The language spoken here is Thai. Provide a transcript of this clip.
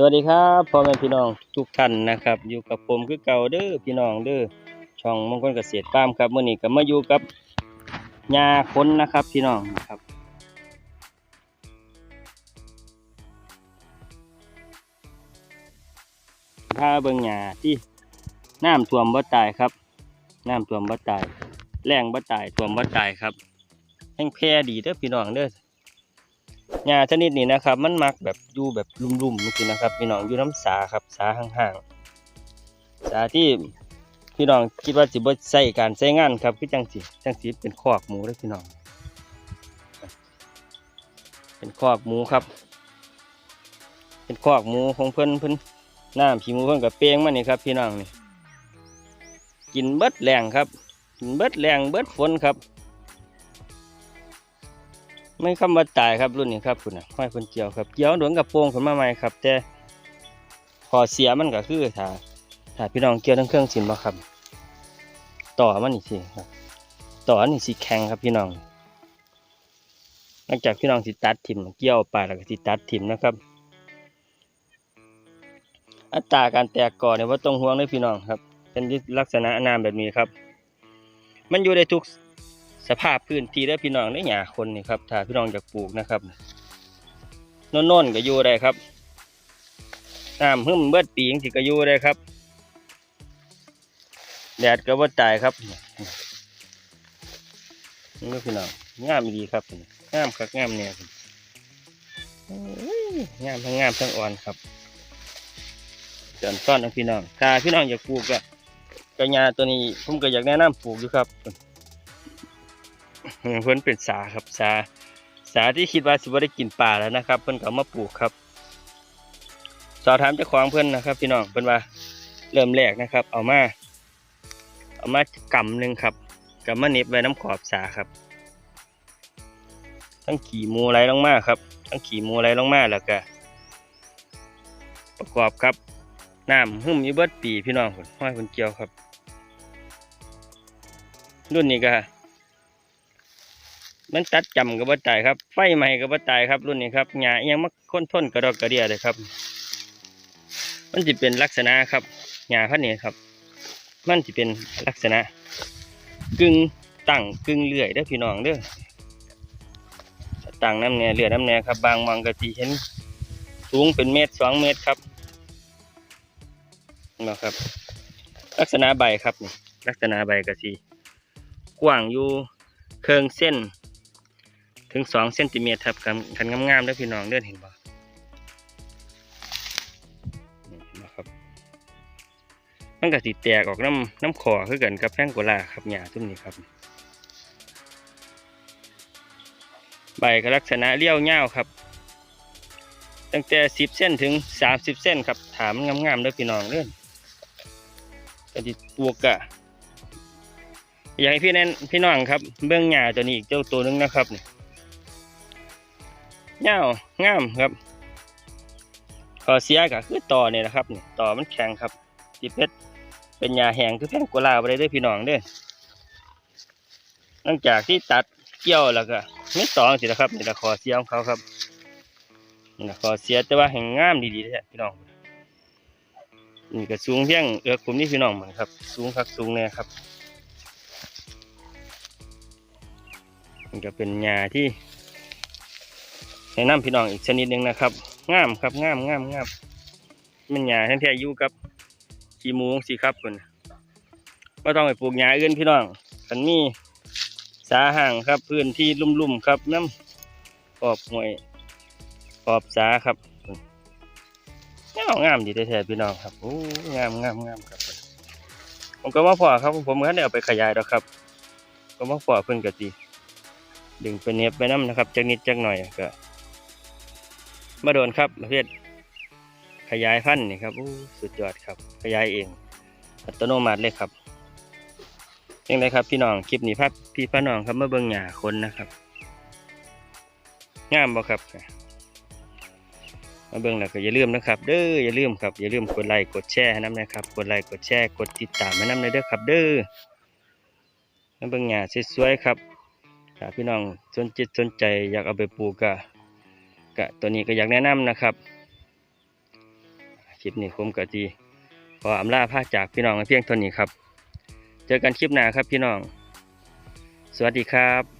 สวัสดีครับพ่อแม่พี่น้องทุกท่านนะครับ อยู่กับผมคือเก่าเด้อพี่น้องเด้อช่องมงคลเกษตรฟาร์มครับมื้อนี้ก็มาอยู่กับยาค้นนะครับ พี่น้องนะครับพาเบิ่งหญ้าที่น้ำท่วมบ่ตายครับน้ำท่วมบ่ตาย แรงบ่ตายท่วมบ่ตายครับแห้งแพร่ดีเด้อพี่น้องเด้อ หญ้าชนิดนี้นะครับ มันมักแบบอยู่แบบลุ่มๆนี่นะครับพี่น้องอยู่น้ำสาครับสาห่างๆสาที่พี่น้องคิดว่าสิบ่ใส่การใช้งานครับคือจังสิจังสิเป็นคอกหมูเด้อพี่น้อง เป็นคอกหมูครับ เป็นคอกหมูของเพิ่อนเพิ่อนน้ำขี้หมูเพิ่อนกับเป้งมานี่ครับ พี่น้องนี่กินเบิดแรงครับกินเบิดแรงเบิดฝนครับ ไม่คำว่าตายครับรุ่นนี้ครับคุณนะห้อยคนเกี่ยวครับเกี่ยวหลวงกับโป่งขึ้นมาใหม่ครับ แต่พอเสียมันก็คือถ้าถ้าพี่น้องเกี่ยวทั้งเครื่องสินบ่ครับ ต่อมันอีกทีครับ ต่ออันนี้สิแข็งครับพี่น้องหลังจากพี่น้องสิตัดถิ่มเกี่ยวไปแล้วก็สิตัดถิ่มนะครับ อัตราการแตกก่อเนี่ยว่าต้องห่วงเลยพี่น้องครับ เป็นลักษณะน้ำแบบนี้ครับ มันอยู่ในทุก สภาพพื้นที่ได้พี่น้องได้หยาคนนี่ครับถ้าพี่น้องอยากปลูกนะครับน่นๆก็อยู่ได้ครับน้ำหึ่มเบิดปีงสิก็อยู่ได้ครับ แดดก็บ่ตายครับนี่พี่น้องงามดีครับงามคักงามเนี่ยงามทั้งงามทั้งอ่อนครับเดินซ่อนนะพี่น้องถ้าพี่น้องอยากปลูกก็กระยาตัวนี้ผมก็อยากแนะนำปลูกอยู่ครับ เพิ่นเป็นสาครับสาสาที่คิดว่าสิบ่ได้กินปลาแล้วนะครับ เพิ่นก็มาปลูกครับ สอบถามเจ้าของเพิ่นนะครับ พี่น้องเพิ่นว่าเริ่มแรกนะครับ เอามา เอามากำหนึ่งครับกำมาเน็บไว้น้ำขอบสาครับ ทั้งขี่มูไหลงมาครับ ทั้งขี่มูไหลงมาแล้วก็ประกอบครับน้ำหุ่มยูเบิดปีพี่น้องคนห้อยคนเกี่ยวครับ รุ่นนี้ก็ มันตัดจำกับว่าตายครับ ไฟใหม่กับว่าตายครับ รุ่นนี้ครับหญ้าอิหยังมาค้นท้นกระดอกกระเดียเลยครับ มันจะเป็นลักษณะครับหญ้าพันนี้ครับ มันจะเป็นลักษณะ กึ่งตั้งกึ่งเลื่อยเด้อพี่น้องเด้อตั้งน้ำแน่เลื่อยน้ำแน่ครับ บางมองกะทีเห็นสูงเป็นเมตรสองเมตรครับนะครับ ลักษณะใบครับนี่ลักษณะใบกะทีกว้างอยู่เคืองเส้น ถึงสองเซนติเมตรครับคันงามๆเด้อพี่น้องเด้อเห็นบ่นี่เห็นบ่ครับมันก็สิแตกออกน้ำน้ำขอคือกันกับแป้งโกลาครับหญ้าทุ่มนี้ครับ ใบก็ลักษณะเลี้ยวเงาครับ ตั้งแต่สิบเส้นถึงสามสิบเส้นครับ ถามงามๆเด้อพี่น้องเด้อก็สิปลูกกะอยากให้พี่แน่นพี่น้องครับเบื้องหญ้าตัวนี้อีกเจ้าตัวหนึงนะครับนี่ เงางามครับข้อเสียก็คือต่อเนี่ยนะครับนี่ต่อมันแข็งครับสิเพชรเป็นยาแห้งคือแพงกว่าลาไปเลยด้อพี่น้องเด้อหลังจากที่ตัดเกี่ยวแล้วก็ไม่ต่อสินะครับนี่ละข้อเสียของเขาครับนี่ละข้อเสียแต่ว่าแห่งงามดีๆแท้พี่น้องนี่ก็สูงเพียงเอือกผมนี่พี่น้องเหมือนครับ สูงคักสูงแน่ครับนี่ก็เป็นยาที่ แนะนำพี่น้องอีกชนิดหนึ่งนะครับงามครับงามงามงามมันหญ้าแท้ๆอยู่กับขี้มูสิครับคนก็ต้องไปปลูกหญ้าอื่นพี่น้องคันมีสาห่างครับพื้นที่ลุ่มๆครับน้ำขอบห่วยขอบสาครับงามงามดีแท้ๆพี่น้องครับโอ้งามงามงามครับผมก็มาพอครับผมก็ได้เอาไปขยายแล้วครับ ก็มาพอเพิ่นกะตีดึงไปเน็บไปน้ำนะครับจักนิดจักหน่อยก็ มาโดนครับประเภทขยายพันธุ์นี่ครับสุดยอดครับ ขยายเอง อัตโนมัติเลยครับยังไงครับพี่น้องคลิปนี้พักพี่พี่น้องครับมาเบิ่งหญ้าคนนะครับงามบ่ครับมาเบิ่งแล้วก็อย่าลืมนะครับ เด้ออย่าลืมครับอย่าลืมกดไลค์กดแชร์ให้น้ำนะครับ กดไลค์กดแชร์กดติดตามให้น้ำเลยเด้อครับ เด้อมาเบิ่งหญ้าสวยๆครับถ้าพี่น้องสนจิตสนใจอยากเอาไปปลูกก็ กะตัวนี้ก็อยากแนะนำนะครับคลิปนี้ผมกะจีขออำลาพาจากพี่น้องเพียงเท่านี้ครับ เจอกันคลิปหน้าครับพี่น้อง สวัสดีครับ